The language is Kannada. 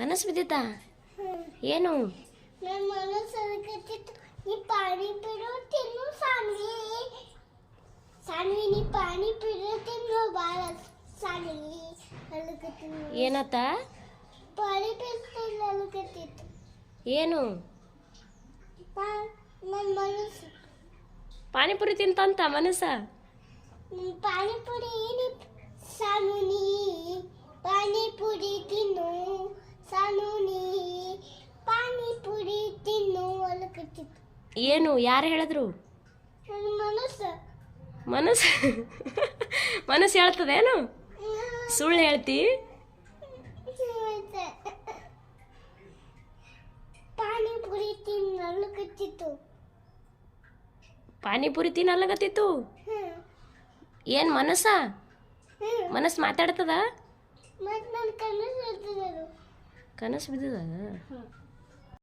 ಕನಸು ಬಿದ್ದಿತ್ತಾ? ಏನು? ಏನತ್ತ? ಏನು? ಪಾನಿಪುರಿ ತಿಂತಂತ ಮನಸ್ಸ? ಪಾನಿಪುರಿ ಏನು ಯಾರು ಹೇಳಿದ್ರು? ಮನಸ್ಸು. ಮನಸ್ಸು? ಹೇಳ್ತದೇನು ಸುಳ್ಳು ಹೇಳ್ತಿ. ಪಾನಿಪುರಿ ತಿನ್ನಲ್ಲಗತ್ತಿತ್ತು ಏನು ಮನಸ್ಸ? ಮನಸ್ಸು ಮಾತಾಡ್ತದ? ಮತ್ತೆ ನನ್ನ ಕನಸು ಬಿದ್ದದ?